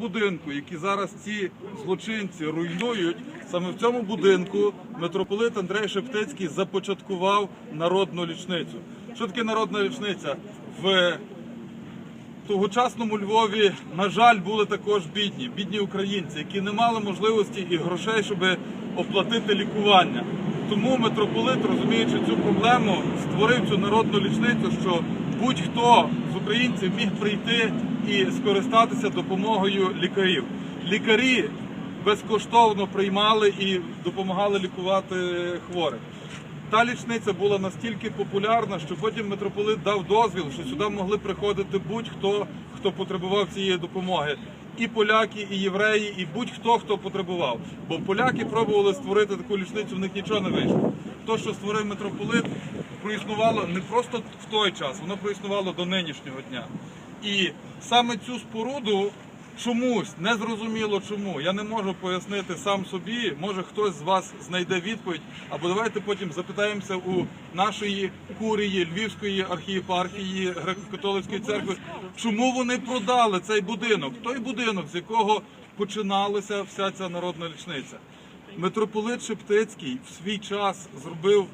будинку, які зараз ці злочинці руйнують, саме в цьому будинку митрополит Андрей Шептицький започаткував народну річницю. Що таке народна річниця? В тогочасному Львові, на жаль, були також бідні, бідні українці, які не мали можливості і грошей, щоб оплатити лікування. Тому митрополит, розуміючи цю проблему, створив цю народну лічницю, що будь-хто з українців міг прийти і скористатися допомогою лікарів. Лікарі безкоштовно приймали і допомагали лікувати хворих. Та лічниця була настільки популярна, що потім митрополит дав дозвіл, що сюди могли приходити будь-хто, хто потребував цієї допомоги. І поляки, і євреї, і будь-хто, хто потребував. Бо поляки пробували створити таку лічницю, в них нічого не вийшло. То, що створив митрополит, проіснувало не просто в той час, воно проіснувало до нинішнього дня. І саме цю споруду чомусь незрозуміло чому. Я не можу пояснити сам собі. Може хтось з вас знайде відповідь, або давайте потім запитаємося у нашої курії Львівської архієпархії греко-католицької церкви, чому вони продали цей будинок, той будинок, з якого починалася вся ця народна річниця. Митрополит Шептицький в свій час зробив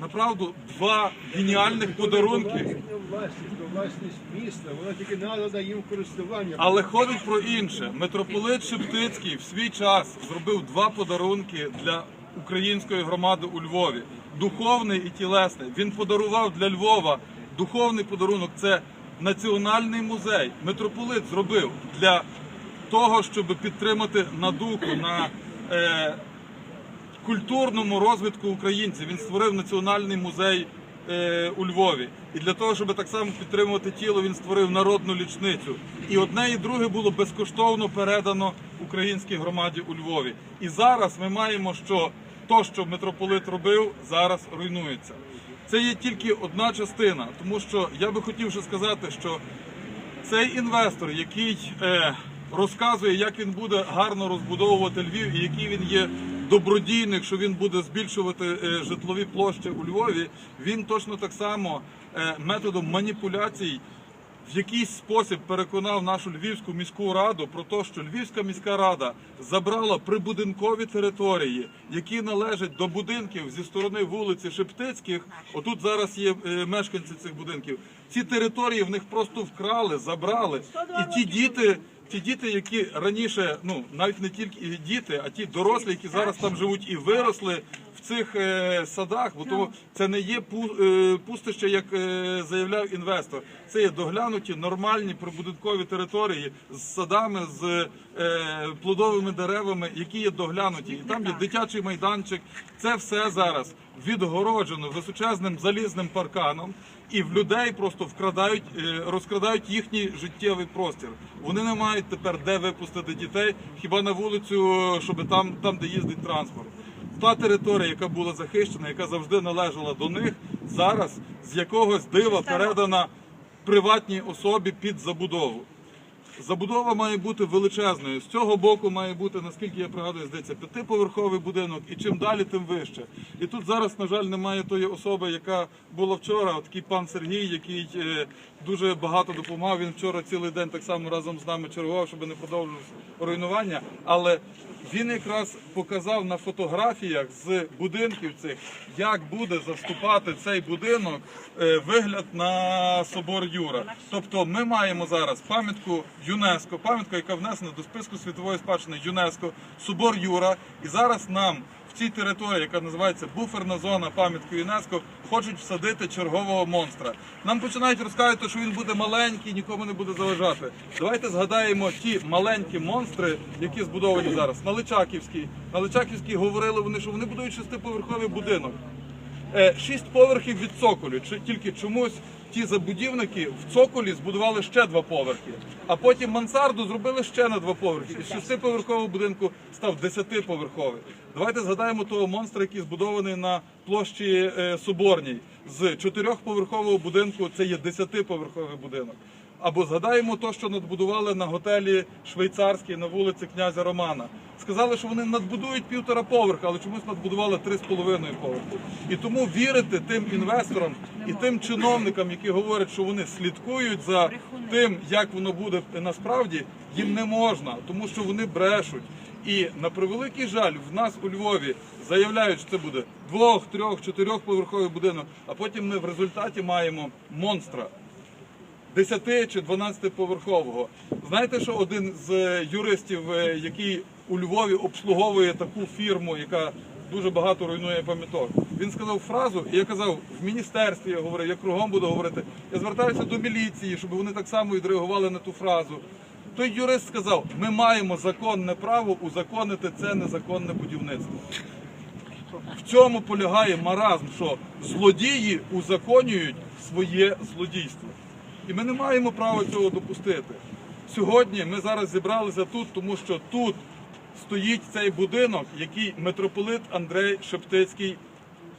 направду два геніальних подарунки. Власність, міста, вона тільки надана їм користування. Але ходить про інше. Митрополит Шептицький в свій час зробив два подарунки для української громади у Львові: духовний і тілесний. Він подарував для Львова духовний подарунок. Це національний музей. Митрополит зробив для того, щоб підтримати на духу, на е, культурному розвитку українців. Він створив національний музей е, у Львові. І для того, щоб так само підтримувати тіло, він створив народну лічницю. І одне і друге було безкоштовно передано українській громаді у Львові. І зараз ми маємо, що то, що митрополит робив, зараз руйнується. Це є тільки одна частина, тому що я би хотів ще сказати, що цей інвестор, який е, розказує, як він буде гарно розбудовувати Львів і який він є добродійник, що він буде збільшувати е, житлові площі у Львові, він точно так само е, методом маніпуляцій в якийсь спосіб переконав нашу львівську міську раду про те, що Львівська міська рада забрала прибудинкові території, які належать до будинків зі сторони вулиці Шептицьких. Отут зараз є е, мешканці цих будинків. Ці території в них просто вкрали, забрали. І ті діти, ті діти, які раніше, ну навіть не тільки діти, а ті дорослі, які зараз там живуть і виросли в цих е, садах, бо то це не є е, пустище, як е, заявляв інвестор. Це є доглянуті нормальні прибудинкові території з садами, з плодовими деревами, які є доглянуті. І там є дитячий майданчик. Це все зараз відгороджено височезним залізним парканом. І в людей просто вкрадають, розкрадають їхній життєвий простір. Вони не мають тепер де випустити дітей, хіба на вулицю, щоб там, там де їздить транспорт. Та територія, яка була захищена, яка завжди належала до них, зараз з якогось дива передана приватній особі під забудову. Забудова має бути величезною. З цього боку має бути, наскільки я пригадую, здається, п'ятиповерховий будинок, і чим далі, тим вище. І тут зараз, на жаль, немає тої особи, яка була вчора. Такий пан Сергій, який е, дуже багато допомагав. Він вчора цілий день так само разом з нами чергував, щоб не продовжувалося руйнування. Але він якраз показав на фотографіях з будинків цих, як буде заступати цей будинок е, вигляд на собор Юра. Тобто ми маємо зараз пам'ятку ЮНЕСКО, пам'ятку, яка внесена до списку світової спадщини ЮНЕСКО, собор Юра. І зараз нам в цій території, яка називається буферна зона пам'ятки ЮНЕСКО, хочуть всадити чергового монстра. Нам починають розказувати, що він буде маленький, нікому не буде заважати. Давайте згадаємо ті маленькі монстри, які збудовані зараз. На Личаківській. На Личаківській говорили вони, що вони будують шестиповерховий будинок. Е, Шість поверхів від цоколю. Тільки чомусь ті забудівники в цоколі збудували ще два поверхи, а потім мансарду зробили ще на два поверхи. Із шестиповерхового будинку став десятиповерховий. Давайте згадаємо того монстра, який збудований на площі е, Соборній. З чотирьохповерхового будинку це є десятиповерховий будинок. Або згадаємо те, що надбудували на готелі швейцарський на вулиці князя Романа. Сказали, що вони надбудують півтора поверха, але чомусь надбудували три з половиною поверхи. І тому вірити тим інвесторам і тим чиновникам, які говорять, що вони слідкують за тим, як воно буде насправді, їм не можна, тому що вони брешуть. І на превеликий жаль, в нас у Львові заявляють, що це буде двох, трьох, чотирьохповерховий будинок, а потім ми в результаті маємо монстра. 10 чи 12 поверхового. Знаєте, що один з е, юристів, е, який у Львові обслуговує таку фірму, яка дуже багато руйнує пам'яток, він сказав фразу, і я казав, в міністерстві я говорив, я кругом буду говорити. Я звертаюся до міліції, щоб вони так само відреагували на ту фразу. Той юрист сказав: ми маємо законне право узаконити це незаконне будівництво. В цьому полягає маразм, що злодії узаконюють своє злодійство. І ми не маємо права цього допустити. Сьогодні ми зараз зібралися тут, тому що тут стоїть цей будинок, який митрополит Андрей Шептицький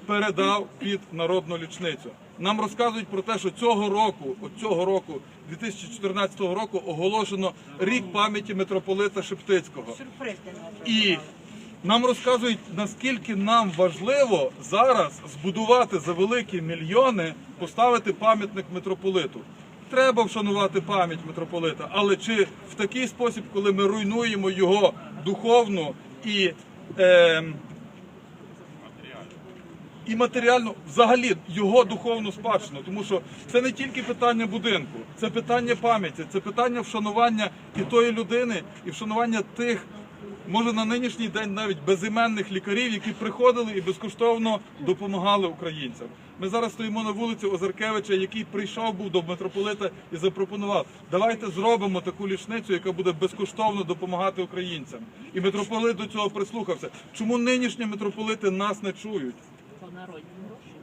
передав під народну лічницю. Нам розказують про те, що цього року, от цього року, 2014 року, оголошено рік пам'яті митрополита Шептицького. І нам розказують, наскільки нам важливо зараз збудувати за великі мільйони, поставити пам'ятник митрополиту. Треба вшанувати пам'ять митрополита, але чи в такий спосіб, коли ми руйнуємо його духовну і, е, і матеріально, взагалі його духовну спадщину, тому що це не тільки питання будинку, це питання пам'яті, це питання вшанування і тої людини, і вшанування тих може на нинішній день навіть безіменних лікарів, які приходили і безкоштовно допомагали українцям. Ми зараз стоїмо на вулиці Озаркевича, який прийшов був до митрополита і запропонував: давайте зробимо таку лічницю, яка буде безкоштовно допомагати українцям. І митрополит до цього прислухався. Чому нинішні митрополити нас не чують? По народній гроші.